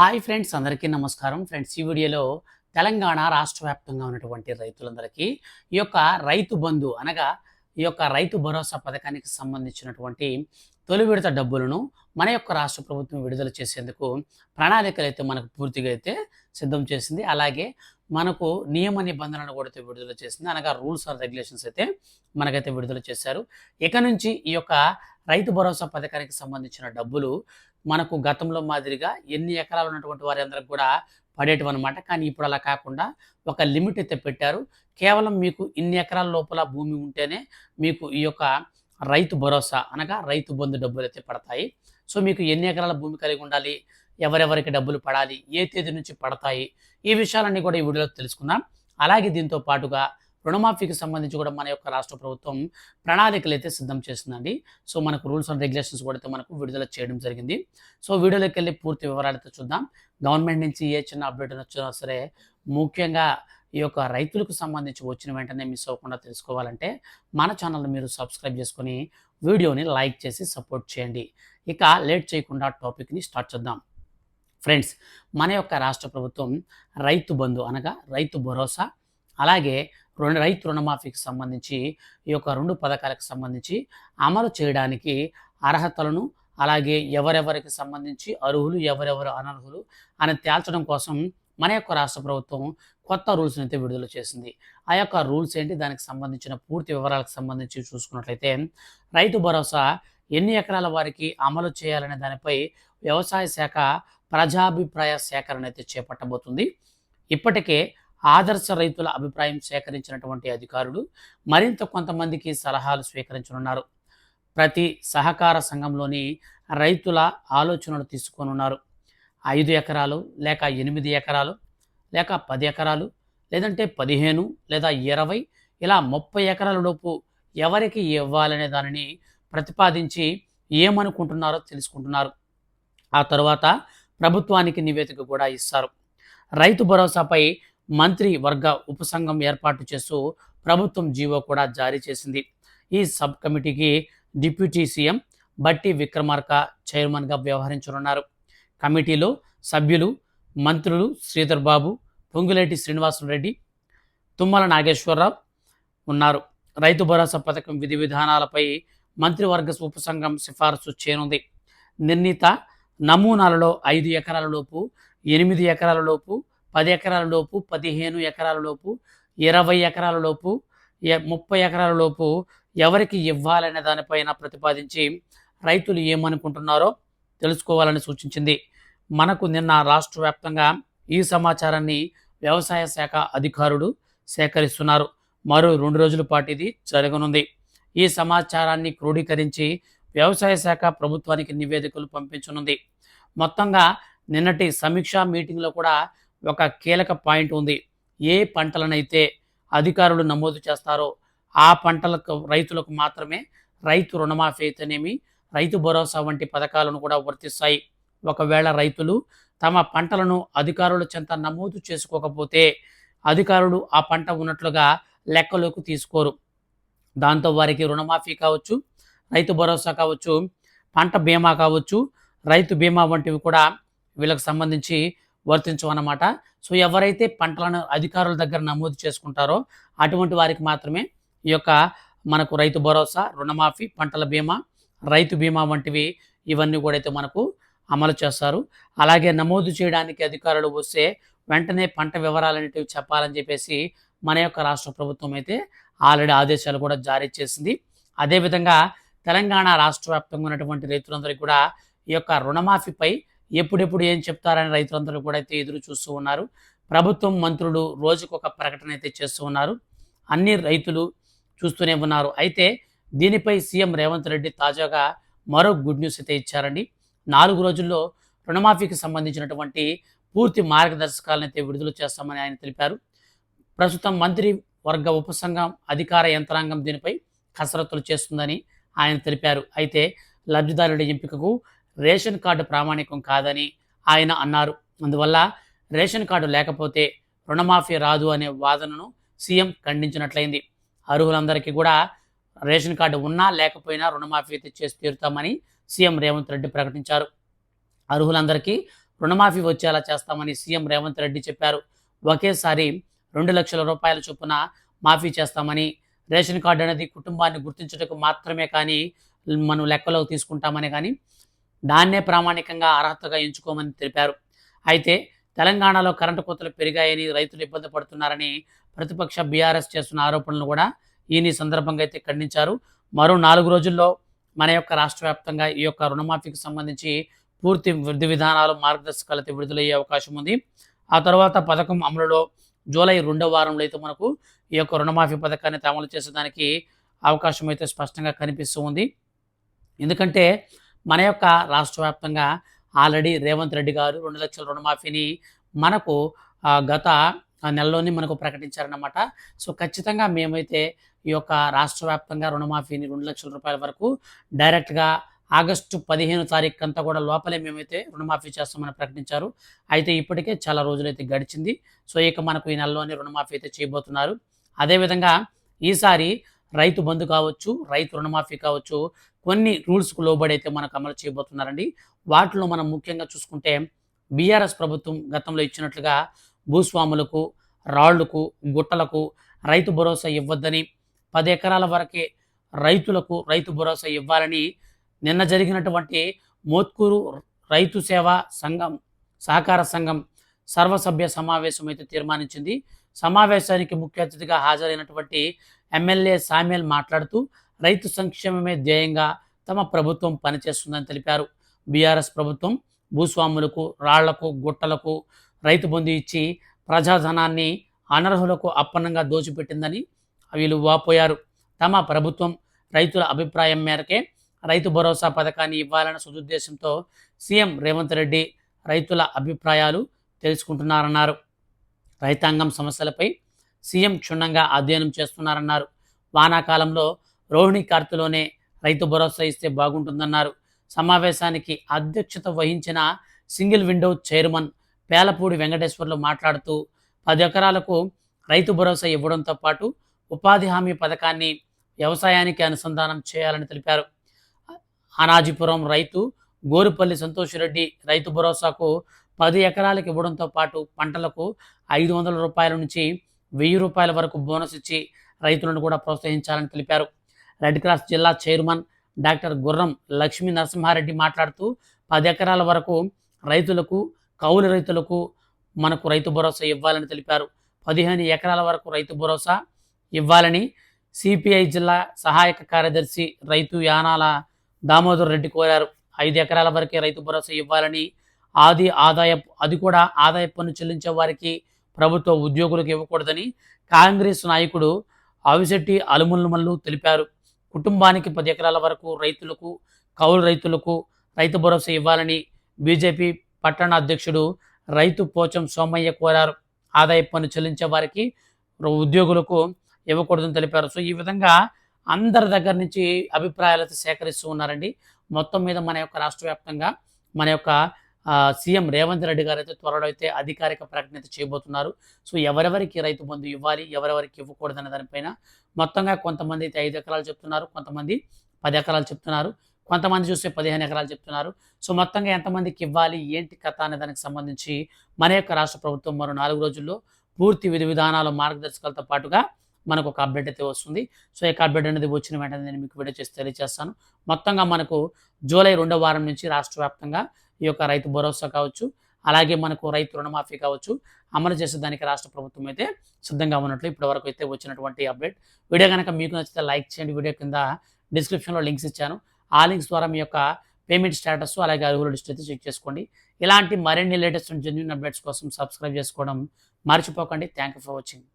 Hi friends అందరికీ నమస్కారం. Friends ఈ వీడియోలో తెలంగాణ రాష్ట్ర వ్యాప్తంగా ఉన్నటువంటి రైతులందరికీ ఈ యొక్క రైతు బంధు అనగా ఈ యొక్క రైతు భరోసా పథకానికి సంబంధించినటువంటి తొలి విడత డబ్బులను మన యొక్క రాష్ట్ర ప్రభుత్వం విడుదల చేసేందుకు ప్రణాళికలు అయితే మనకు పూర్తిగా అయితే సిద్ధం చేసింది. అలాగే మనకు నియమ నిబంధనలు కూడా అయితే విడుదల చేసింది. అనగా రూల్స్ అండ్ రెగ్యులేషన్స్ అయితే మనకైతే విడుదల చేశారు. ఇక నుంచి ఈ యొక్క రైతు భరోసా పథకానికి సంబంధించిన డబ్బులు మనకు గతంలో మాదిరిగా ఎన్ని ఎకరాలు ఉన్నటువంటి వారి అందరికి కూడా పడేటివి అనమాట కానీ ఇప్పుడు అలా కాకుండా ఒక లిమిట్ అయితే పెట్టారు. కేవలం మీకు ఇన్ని ఎకరాల లోపల భూమి ఉంటేనే మీకు ఈ యొక్క రైతు భరోసా అనగా రైతు బంధు డబ్బులు అయితే పడతాయి. సో మీకు ఎన్ని ఎకరాల భూమి కలిగి ఉండాలి? ఎవరెవరికి డబ్బులు పడాలి? ఏ తేదీ నుంచి పడతాయి? ఈ విషయాలన్నీ కూడా ఈ వీడియోలో తెలుసుకుందాం. అలాగే దీంతో పాటుగా రుణమాఫీకి సంబంధించి కూడా మన యొక్క రాష్ట్ర ప్రభుత్వం ప్రణాళికలు అయితే సిద్ధం చేస్తుందండి. సో మనకు రూల్స్ అండ్ రెగ్యులేషన్స్ కూడా అయితే మనకు విడుదల చేయడం జరిగింది. సో వీడియోలోకి వెళ్ళి పూర్తి వివరాలు అయితే చూద్దాం. గవర్నమెంట్ నుంచి ఏ చిన్న అప్డేట్ వచ్చినా సరే ముఖ్యంగా ఈ యొక్క రైతులకు సంబంధించి వచ్చిన వెంటనే మిస్ అవ్వకుండా తెలుసుకోవాలంటే మన ఛానల్ని మీరు సబ్స్క్రైబ్ చేసుకొని వీడియోని లైక్ చేసి సపోర్ట్ చేయండి. ఇక లేట్ చేయకుండా టాపిక్ని స్టార్ట్ చేద్దాం. ఫ్రెండ్స్ మన యొక్క రాష్ట్ర ప్రభుత్వం రైతు బంధు అనగా రైతు భరోసా అలాగే రుణ రైతు రుణమాఫీకి సంబంధించి ఈ యొక్క రెండు పథకాలకు సంబంధించి అమలు చేయడానికి అర్హతలను అలాగే ఎవరెవరికి సంబంధించి అర్హులు ఎవరెవరు అనర్హులు అని తేల్చడం కోసం మన యొక్క రాష్ట్ర ప్రభుత్వం కొత్త రూల్స్ని అయితే విడుదల చేసింది. ఆ యొక్క రూల్స్ ఏంటి? దానికి సంబంధించిన పూర్తి వివరాలకు సంబంధించి చూసుకున్నట్లయితే రైతు భరోసా ఎన్ని ఎకరాల వారికి అమలు చేయాలనే దానిపై వ్యవసాయ శాఖ ప్రజాభిప్రాయ సేకరణ అయితే చేపట్టబోతుంది. ఇప్పటికే ఆదర్శ రైతుల అభిప్రాయం సేకరించినటువంటి అధికారులు మరింత కొంతమందికి సలహాలు స్వీకరించనున్నారు. ప్రతి సహకార సంఘంలోని రైతుల ఆలోచనలు తీసుకోనున్నారు ఐదు ఎకరాలు లేక ఎనిమిది ఎకరాలు లేక పది ఎకరాలు లేదంటే పదిహేను లేదా ఇరవై ఇలా ముప్పై ఎకరాల లోపు ఎవరికి ఇవ్వాలనే దానిని ప్రతిపాదించి ఏమనుకుంటున్నారో తెలుసుకుంటున్నారు. ఆ తర్వాత ప్రభుత్వానికి నివేదిక కూడా ఇస్తారు. రైతు భరోసాపై మంత్రి వర్గ ఉపసంఘం ఏర్పాటు చేస్తూ ప్రభుత్వం జీవో కూడా జారీ చేసింది. ఈ సబ్ కమిటీకి డిప్యూటీ సీఎం బట్టి విక్రమార్క చైర్మన్గా వ్యవహరించనున్నారు. కమిటీలో సభ్యులు మంత్రులు శ్రీధర్ బాబు పొంగులేటి శ్రీనివాసరెడ్డి తుమ్మల నాగేశ్వరరావు ఉన్నారు. రైతు భరోసా పథకం విధి విధానాలపై మంత్రివర్గ ఉపసంఘం సిఫారసు చేయనుంది. నిర్ణీత నమూనాలలో ఐదు ఎకరాల లోపు ఎనిమిది ఎకరాల లోపు పది ఎకరాల లోపు పదిహేను ఎకరాల లోపు ఇరవై ఎకరాల లోపు ఎ- ముప్పై ఎకరాల లోపు ఎవరికి ఇవ్వాలనే దానిపైన ప్రతిపాదించి రైతులు ఏమనుకుంటున్నారో తెలుసుకోవాలని సూచించింది. మనకు నిన్న రాష్ట్ర వ్యాప్తంగా ఈ సమాచారాన్ని వ్యవసాయ శాఖ అధికారులు సేకరిస్తున్నారు. మరో రెండు రోజుల పాటు ఇది జరగనుంది. ఈ సమాచారాన్ని క్రోడీకరించి వ్యవసాయ శాఖ ప్రభుత్వానికి నివేదికలు పంపించనుంది. మొత్తంగా నిన్నటి సమీక్షా మీటింగ్లో కూడా ఒక కీలక పాయింట్ ఉంది. ఏ పంటలనైతే అధికారులు నమోదు చేస్తారో ఆ పంటలకు రైతులకు మాత్రమే రైతు రుణమాఫీ అయితేనేమి రైతు భరోసా వంటి పథకాలను కూడా వర్తిస్తాయి. ఒకవేళ రైతులు తమ పంటలను అధికారుల చెంత నమోదు చేసుకోకపోతే అధికారులు ఆ పంట ఉన్నట్లుగా లెక్కలోకి తీసుకోరు. దాంతో వారికి రుణమాఫీ కావచ్చు రైతు భరోసా కావచ్చు పంట బీమా కావచ్చు రైతు బీమా వంటివి కూడా వీళ్ళకి సంబంధించి వర్తించవన్నమాట. సో ఎవరైతే పంటలను అధికారుల దగ్గర నమోదు చేసుకుంటారో అటువంటి వారికి మాత్రమే ఈ యొక్క మనకు రైతు భరోసా రుణమాఫీ పంటల బీమా రైతు బీమా వంటివి ఇవన్నీ కూడా అయితే మనకు అమలు చేస్తారు. అలాగే నమోదు చేయడానికి అధికారులు వస్తే వెంటనే పంట వివరాలనేటివి చెప్పాలని చెప్పేసి మన యొక్క రాష్ట్ర ప్రభుత్వం అయితే ఆల్రెడీ ఆదేశాలు కూడా జారీ చేసింది. అదేవిధంగా తెలంగాణ రాష్ట్ర వ్యాప్తంగా ఉన్నటువంటి రైతులందరికీ కూడా ఈ యొక్క రుణమాఫీపై ఎప్పుడెప్పుడు ఏం చెప్తారని రైతులందరూ కూడా అయితే ఎదురు చూస్తూ ఉన్నారు. ప్రభుత్వం మంత్రులు రోజుకు ఒక ప్రకటన అయితే చేస్తూ ఉన్నారు. అన్ని రైతులు చూస్తూనే ఉన్నారు. అయితే దీనిపై సీఎం రేవంత్ రెడ్డి తాజాగా మరో గుడ్ న్యూస్ అయితే ఇచ్చారండి. నాలుగు రోజుల్లో రుణమాఫీకి సంబంధించినటువంటి పూర్తి మార్గదర్శకాలను అయితే విడుదల చేస్తామని ఆయన తెలిపారు. ప్రస్తుతం మంత్రి వర్గ ఉపసంఘం అధికార యంత్రాంగం దీనిపై కసరత్తులు చేస్తుందని ఆయన తెలిపారు. అయితే లబ్ధిదారుడి ఎంపికకు రేషన్ కార్డు ప్రామాణికం కాదని ఆయన అన్నారు. అందువల్ల రేషన్ కార్డు లేకపోతే రుణమాఫీ రాదు అనే వాదనను సీఎం ఖండించినట్లయింది. అర్హులందరికీ కూడా రేషన్ కార్డు ఉన్నా లేకపోయినా రుణమాఫీ అయితే చేసి తీరుతామని సీఎం రేవంత్ రెడ్డి ప్రకటించారు. అర్హులందరికీ రుణమాఫీ వచ్చేలా చేస్తామని సీఎం రేవంత్ రెడ్డి చెప్పారు. ఒకేసారి రెండు లక్షల రూపాయల చొప్పున మాఫీ చేస్తామని రేషన్ కార్డు అనేది కుటుంబాన్ని గుర్తించుటకు మాత్రమే కానీ మనం లెక్కలోకి తీసుకుంటామని కానీ దాన్నే ప్రామాణికంగా అర్హతగా ఎంచుకోమని తెలిపారు. అయితే తెలంగాణలో కరెంటు కోతలు పెరిగాయని రైతులు ఇబ్బంది పడుతున్నారని ప్రతిపక్ష బీఆర్ఎస్ చేస్తున్న ఆరోపణలు కూడా ఈయన ఈ సందర్భంగా అయితే ఖండించారు. మరో నాలుగు రోజుల్లో మన యొక్క రాష్ట్ర వ్యాప్తంగా ఈ యొక్క రుణమాఫీకి సంబంధించి పూర్తి విధి విధానాలు మార్గదర్శకాలు అయితే విడుదలయ్యే అవకాశం ఉంది. ఆ తర్వాత పథకం అమలులో జూలై రెండో వారంలో అయితే మనకు ఈ యొక్క రుణమాఫీ పథకాన్ని అయితే అమలు చేసేదానికి అవకాశం అయితే స్పష్టంగా కనిపిస్తూ ఉంది. ఎందుకంటే మన యొక్క రాష్ట్ర వ్యాప్తంగా ఆల్రెడీ రేవంత్ రెడ్డి గారు రెండు లక్షల రుణమాఫీని మనకు గత నెలలోనే మనకు ప్రకటించారన్నమాట. సో ఖచ్చితంగా మేమైతే ఈ యొక్క రాష్ట్ర వ్యాప్తంగా రుణమాఫీని రెండు లక్షల రూపాయల వరకు డైరెక్ట్గా ఆగస్టు పదిహేను తారీఖు అంతా కూడా లోపలే మేమైతే రుణమాఫీ చేస్తామని ప్రకటించారు. అయితే ఇప్పటికే చాలా రోజులైతే గడిచింది. సో ఇక మనకు ఈ నెలలోనే రుణమాఫీ అయితే చేయబోతున్నారు. అదేవిధంగా ఈసారి రైతు బంధు కావచ్చు రైతు రుణమాఫీ కావచ్చు కొన్ని రూల్స్కు లోబడి అయితే మనకు అమలు చేయబోతున్నారండి. వాటిలో మనం ముఖ్యంగా చూసుకుంటే బీఆర్ఎస్ ప్రభుత్వం గతంలో ఇచ్చినట్లుగా భూస్వాములకు రాళ్ళకు గుట్టలకు రైతు భరోసా ఇవ్వద్దని పది ఎకరాల వరకే రైతులకు రైతు భరోసా ఇవ్వాలని నిన్న జరిగినటువంటి మోత్కూరు రైతు సేవా సంఘం సహకార సంఘం సర్వసభ్య సమావేశం అయితే తీర్మానించింది. సమావేశానికి ముఖ్య అతిథిగా హాజరైనటువంటి ఎమ్మెల్యే సామ్యల్ మాట్లాడుతూ రైతు సంక్షేమమే ధ్యేయంగా తమ ప్రభుత్వం పనిచేస్తుందని తెలిపారు. బీఆర్ఎస్ ప్రభుత్వం భూస్వాములకు రాళ్ళకు గుట్టలకు రైతు బంధు ఇచ్చి ప్రజాధనాన్ని అనర్హులకు అప్పన్నంగా దోచిపెట్టిందని వీళ్ళు వాపోయారు. తమ ప్రభుత్వం రైతుల అభిప్రాయం మేరకే రైతు భరోసా పథకాన్ని ఇవ్వాలన్న సదుద్దేశంతో సీఎం రేవంత్ రెడ్డి రైతుల అభిప్రాయాలు తెలుసుకుంటున్నారన్నారు. రైతాంగం సమస్యలపై సీఎం క్షుణ్ణంగా అధ్యయనం చేస్తున్నారన్నారు. వానాకాలంలో రోహిణి కార్తులోనే రైతు భరోసా ఇస్తే బాగుంటుందన్నారు. సమావేశానికి అధ్యక్షత వహించిన single window chairman Pelapudi Venkateswarlu మాట్లాడుతూ పది ఎకరాలకు రైతు భరోసా ఇవ్వడంతో పాటు ఉపాధి హామీ పథకాన్ని వ్యవసాయానికి అనుసంధానం చేయాలని తెలిపారు. అనాజీపురం రైతు గోరుపల్లి సంతోషిరెడ్డి రైతు భరోసాకు పది ఎకరాలకు ఇవ్వడంతో పాటు పంటలకు ఐదు వందల రూపాయల నుంచి వెయ్యి రూపాయల వరకు బోనస్ ఇచ్చి రైతులను కూడా ప్రోత్సహించాలని తెలిపారు. రెడ్ క్రాస్ జిల్లా చైర్మన్ డాక్టర్ గుర్రం లక్ష్మీ నరసింహారెడ్డి మాట్లాడుతూ పది ఎకరాల వరకు రైతులకు కౌలు రైతులకు మనకు రైతు భరోసా ఇవ్వాలని తెలిపారు. పదిహేను ఎకరాల వరకు రైతు భరోసా ఇవ్వాలని సిపిఐ జిల్లా సహాయక కార్యదర్శి రైతు యానాల దామోదర్ రెడ్డి కోరారు. ఐదు ఎకరాల వరకే రైతు భరోసా ఇవ్వాలని ఆది ఆదాయ అది కూడా ఆదాయ పన్ను చెల్లించే వారికి ప్రభుత్వ ఉద్యోగులకు ఇవ్వకూడదని కాంగ్రెస్ నాయకుడు అవిశెట్టి అలుముల్మల్లు తెలిపారు. కుటుంబానికి పది ఎకరాల వరకు రైతులకు కౌలు రైతులకు రైతు భరోసా ఇవ్వాలని బీజేపీ పట్టణ అధ్యక్షుడు రైతు పోచం సోమయ్య కోరారు. ఆదాయ పన్ను చెల్లించే వారికి ఉద్యోగులకు ఇవ్వకూడదని తెలిపారు. సో ఈ విధంగా అందరి దగ్గర నుంచి అభిప్రాయాలు అయితే సేకరిస్తూ ఉన్నారండి. మొత్తం మీద మన యొక్క రాష్ట్ర వ్యాప్తంగా మన యొక్క సీఎం రేవంత్ రెడ్డి గారు అయితే త్వరలో అయితే అధికారిక ప్రకటన చేయబోతున్నారు. సో ఎవరెవరికి రైతు బంధు ఇవ్వాలి ఎవరెవరికి ఇవ్వకూడదనే దానిపైన మొత్తంగా కొంతమంది అయితే ఐదు ఎకరాలు చెప్తున్నారు కొంతమంది పది ఎకరాలు చెప్తున్నారు. కొంతమంది చూస్తే పదిహేను ఎకరాలు చెప్తున్నారు. సో మొత్తంగా ఎంతమందికి ఇవ్వాలి? ఏంటి కథ అనే దానికి సంబంధించి మన యొక్క రాష్ట్ర ప్రభుత్వం మరో నాలుగు రోజుల్లో పూర్తి విధి విధానాలు మార్గదర్శకాలతో పాటుగా మనకు ఒక అప్డేట్ అయితే వస్తుంది. సో ఈ అప్డేట్ అనేది వచ్చిన వెంటనే నేను మీకు వీడియో చేసి తెలియజేస్తాను. మొత్తంగా మనకు జూలై రెండో వారం నుంచి రాష్ట్ర వ్యాప్తంగా ఈ యొక్క రైతు భరోసా కావచ్చు అలాగే మనకు రైతు రుణమాఫీ కావచ్చు అమలు చేసేదానికి రాష్ట్ర ప్రభుత్వం అయితే సిద్ధంగా ఉన్నట్లు ఇప్పటివరకు అయితే వచ్చినటువంటి అప్డేట్. వీడియో కనుక మీకు నచ్చితే లైక్ చేయండి. వీడియో కింద డిస్క్రిప్షన్లో లింక్స్ ఇచ్చాను. ఆ లింక్స్ ద్వారా మీ యొక్క పేమెంట్ స్టేటస్ అలాగే అర్హుల లిస్ట్ అయితే చెక్ చేసుకోండి. ఇలాంటి మరిన్ని లేటెస్ట్ జెన్యున్ అప్డేట్స్ కోసం సబ్స్క్రైబ్ చేసుకోవడం మర్చిపోకండి. Thank you for watching.